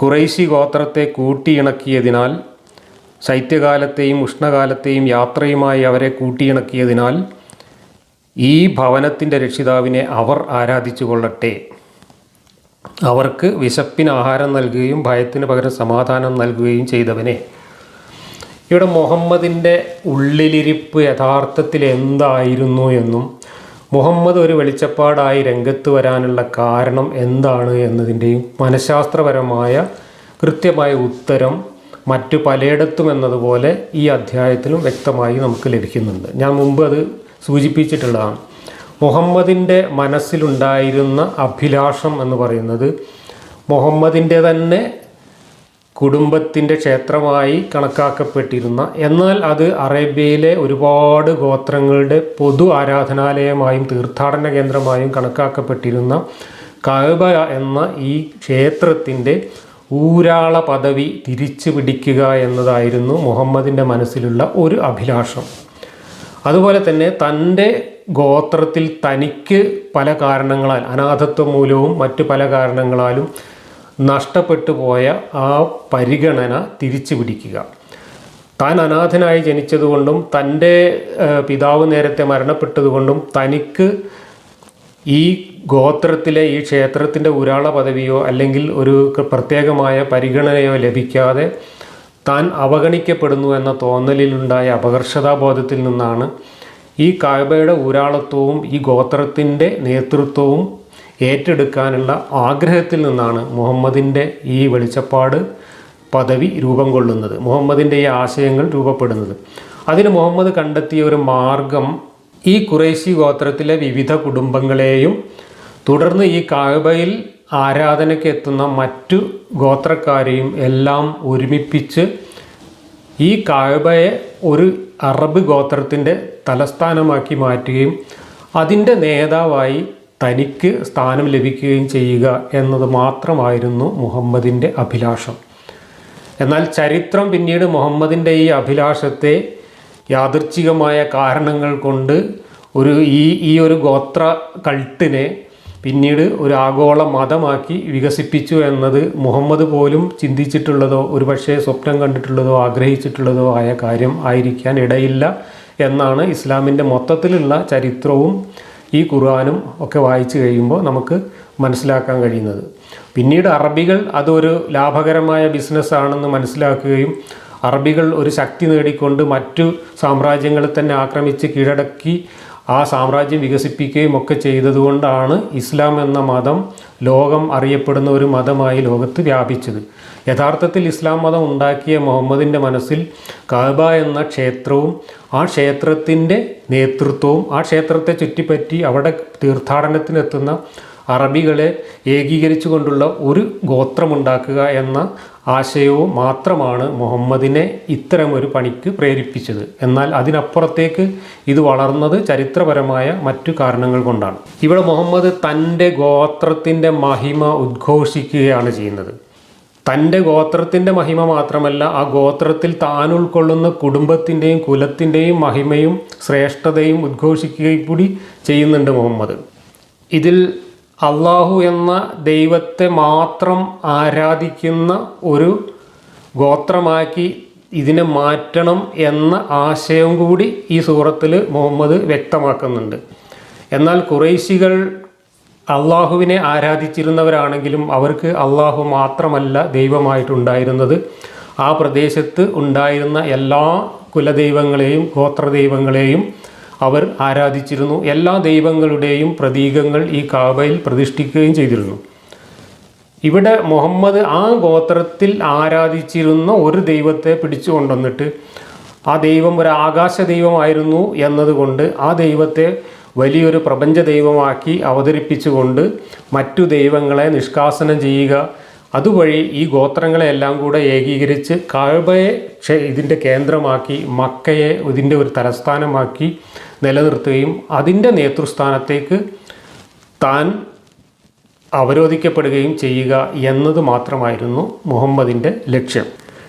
കുറൈശി ഗോത്രത്തെ കൂട്ടിയിണക്കിയതിനാൽ ശൈത്യകാലത്തെയും ഉഷ്ണകാലത്തെയും യാത്രയുമായി അവരെ കൂട്ടിയിണക്കിയതിനാൽ ഈ ഭവനത്തിന്റെ രക്ഷിതാവിനെ അവർ ആരാധിച്ചു കൊള്ളട്ടെ അവർക്ക് വിശപ്പിന് ആഹാരം നൽകുകയും ഭയത്തിന് പകരം സമാധാനം നൽകുകയും ചെയ്തവനെ. ഇവിടെ മുഹമ്മദിന്റെ ഉള്ളിലിരിപ്പ് യഥാർത്ഥത്തിൽ എന്തായിരുന്നു എന്നും മുഹമ്മദ് ഒരു വെളിച്ചപ്പാടായി രംഗത്ത് വരാനുള്ള കാരണം എന്താണ് എന്നതിന്റെയും മനഃശാസ്ത്രപരമായ കൃത്യമായ ഉത്തരം മറ്റു പലയിടത്തും എന്നതുപോലെ ഈ അധ്യായത്തിലും വ്യക്തമായി നമുക്ക് ലഭിക്കുന്നുണ്ട്. ഞാൻ മുമ്പ് അത് സൂചിപ്പിച്ചിട്ടുള്ളതാണ്. മുഹമ്മദിന്റെ മനസ്സിലുണ്ടായിരുന്ന അഭിലാഷം എന്ന് പറയുന്നത് മുഹമ്മദിന്റെ തന്നെ കുടുംബത്തിന്റെ ക്ഷേത്രമായി കണക്കാക്കപ്പെട്ടിരുന്ന എന്നാൽ അത് അറേബ്യയിലെ ഒരുപാട് ഗോത്രങ്ങളുടെ പൊതു ആരാധനാലയമായും തീർത്ഥാടന കേന്ദ്രമായും കണക്കാക്കപ്പെട്ടിരുന്ന കഅബ എന്ന ഈ ക്ഷേത്രത്തിന്റെ ഊരാള പദവി തിരിച്ചു പിടിക്കുക എന്നതായിരുന്നു മുഹമ്മദിന്റെ മനസ്സിലുള്ള ഒരു അഭിലാഷം. അതുപോലെ തന്നെ തന്റെ ഗോത്രത്തിൽ തനിക്ക് പല കാരണങ്ങളാൽ അനാഥത്വം മൂലവും മറ്റു പല കാരണങ്ങളാലും നഷ്ടപ്പെട്ടു പോയ ആ പരിഗണന തിരിച്ചു പിടിക്കുക. താൻ അനാഥനായി ജനിച്ചതുകൊണ്ടും തന്റെ പിതാവ് നേരത്തെ മരണപ്പെട്ടതുകൊണ്ടും തനിക്ക് ഈ ഗോത്രത്തിലെ ഈ ക്ഷേത്രത്തിന്റെ ഉരാള പദവിയോ അല്ലെങ്കിൽ ഒരു പ്രത്യേകമായ പരിഗണനയോ ലഭിക്കാതെ താൻ അവഗണിക്കപ്പെടുന്നു എന്ന തോന്നലിലുണ്ടായ അപകർഷതാബോധത്തിൽ നിന്നാണ് ഈ കായബയുടെ ഉരാളത്വവും ഈ ഗോത്രത്തിന്റെ നേതൃത്വവും ഏറ്റെടുക്കാനുള്ള ആഗ്രഹത്തിൽ നിന്നാണ് മുഹമ്മദിന്റെ ഈ വെളിച്ചപ്പാട് പദവി രൂപം കൊള്ളുന്നത് മുഹമ്മദിന്റെ ഈ ആശയങ്ങൾ രൂപപ്പെടുന്നത്. അതിന് മുഹമ്മദ് കണ്ടെത്തിയ ഒരു മാർഗം ഈ കുറേശി ഗോത്രത്തിലെ വിവിധ കുടുംബങ്ങളെയും തുടർന്ന് ഈ കായബയിൽ ആരാധനയ്ക്ക് എത്തുന്ന മറ്റു ഗോത്രക്കാരെയും എല്ലാം ഒരുമിപ്പിച്ച് ഈ കായബയെ ഒരു അറബ് ഗോത്രത്തിന്റെ തലസ്ഥാനമാക്കി മാറ്റുകയും അതിന്റെ നേതാവായി തനിക്ക് സ്ഥാനം ലഭിക്കുകയും ചെയ്യുക എന്നത് മാത്രമായിരുന്നു മുഹമ്മദിന്റെ അഭിലാഷം. എന്നാൽ ചരിത്രം പിന്നീട് മുഹമ്മദിന്റെ ഈ അഭിലാഷത്തെ യാദൃച്ഛികമായ കാരണങ്ങൾ കൊണ്ട് ഒരു ഈ ഈ ഒരു ഗോത്ര കൾട്ടിനെ പിന്നീട് ഒരു ആഗോള മതമാക്കി വികസിപ്പിച്ചു എന്നത് മുഹമ്മദ് പോലും ചിന്തിച്ചിട്ടുള്ളതോ ഒരുപക്ഷെ സ്വപ്നം കണ്ടിട്ടുള്ളതോ ആഗ്രഹിച്ചിട്ടുള്ളതോ ആയ കാര്യം ആയിരിക്കാൻ ഇടയില്ല എന്നാണ് ഇസ്ലാമിന്റെ മൊത്തത്തിലുള്ള ചരിത്രവും ഈ ഖുർആാനും ഒക്കെ വായിച്ചു കഴിയുമ്പോൾ നമുക്ക് മനസ്സിലാക്കാൻ കഴിയുന്നത്. പിന്നീട് അറബികൾ അതൊരു ലാഭകരമായ ബിസിനസ്സാണെന്ന് മനസ്സിലാക്കുകയും അറബികൾ ഒരു ശക്തി നേടിക്കൊണ്ട് മറ്റു സാമ്രാജ്യങ്ങളെ തന്നെ ആക്രമിച്ച് കീഴടക്കി ആ സാമ്രാജ്യം വികസിപ്പിക്കുകയും ഒക്കെ ചെയ്തതുകൊണ്ടാണ് ഇസ്ലാം എന്ന മതം ലോകം അറിയപ്പെടുന്ന ഒരു മതമായി ലോകത്ത് വ്യാപിച്ചത്. യഥാർത്ഥത്തിൽ ഇസ്ലാം മതം ഉണ്ടാക്കിയ മുഹമ്മദിന്റെ മനസ്സിൽ കാബ എന്ന ക്ഷേത്രവും ആ ക്ഷേത്രത്തിന്റെ നേതൃത്വവും ആ ക്ഷേത്രത്തെ ചുറ്റിപ്പറ്റി അവിടെ തീർത്ഥാടനത്തിനെത്തുന്ന അറബികളെ ഏകീകരിച്ചു കൊണ്ടുള്ള ഒരു ഗോത്രമുണ്ടാക്കുക എന്ന ആശയവും മാത്രമാണ് മുഹമ്മദിനെ ഇത്തരമൊരു പണിക്ക് പ്രേരിപ്പിച്ചത്. എന്നാൽ അതിനപ്പുറത്തേക്ക് ഇത് വളർന്നത് ചരിത്രപരമായ മറ്റു കാരണങ്ങൾ കൊണ്ടാണ്. ഇവിടെ മുഹമ്മദ് തന്റെ ഗോത്രത്തിന്റെ മഹിമ ഉദ്ഘോഷിക്കുകയാണ് ചെയ്യുന്നത്. തന്റെ ഗോത്രത്തിന്റെ മഹിമ മാത്രമല്ല ആ ഗോത്രത്തിൽ താൻ ഉൾക്കൊള്ളുന്ന കുടുംബത്തിന്റെയും കുലത്തിന്റെയും മഹിമയും ശ്രേഷ്ഠതയും ഉദ്ഘോഷിക്കുകയും കൂടി ചെയ്യുന്നുണ്ട് മുഹമ്മദ്. ഇതിൽ അള്ളാഹു എന്ന ദൈവത്തെ മാത്രം ആരാധിക്കുന്ന ഒരു ഗോത്രമാക്കി ഇതിനെ മാറ്റണം എന്ന ആശയം കൂടി ഈ സൂറത്തിൽ മുഹമ്മദ് വ്യക്തമാക്കുന്നുണ്ട്. എന്നാൽ കുറേശികൾ അള്ളാഹുവിനെ ആരാധിച്ചിരുന്നവരാണെങ്കിലും അവർക്ക് അള്ളാഹു മാത്രമല്ല ദൈവമായിട്ടുണ്ടായിരുന്നത്. ആ പ്രദേശത്ത് ഉണ്ടായിരുന്ന എല്ലാ കുലദൈവങ്ങളെയും ഗോത്രദൈവങ്ങളെയും അവർ ആരാധിച്ചിരുന്നു. എല്ലാ ദൈവങ്ങളുടെയും പ്രതീകങ്ങൾ ഈ കാബയിൽ പ്രതിഷ്ഠിക്കുകയും ചെയ്തിരുന്നു. ഇവിടെ മുഹമ്മദ് ആ ഗോത്രത്തിൽ ആരാധിച്ചിരുന്ന ഒരു ദൈവത്തെ പിടിച്ചു കൊണ്ടുവന്നിട്ട് ആ ദൈവം ഒരു ആകാശ ദൈവമായിരുന്നു എന്നതുകൊണ്ട് ആ ദൈവത്തെ വലിയൊരു പ്രപഞ്ച ദൈവമാക്കി അവതരിപ്പിച്ചുകൊണ്ട് മറ്റു ദൈവങ്ങളെ നിഷ്കാസനം ചെയ്യുക. അതുവഴി ഈ ഗോത്രങ്ങളെല്ലാം കൂടെ ഏകീകരിച്ച് കാഴ്ബയെ ഇതിന്റെ കേന്ദ്രമാക്കി മക്കയെ ഇതിന്റെ ഒരു തലസ്ഥാനമാക്കി നിലനിർത്തുകയും അതിന്റെ നേതൃസ്ഥാനത്തേക്ക് താൻ അവരോധിക്കപ്പെടുകയും ചെയ്യുക എന്നത് മാത്രമായിരുന്നു മുഹമ്മദിന്റെ ലക്ഷ്യം.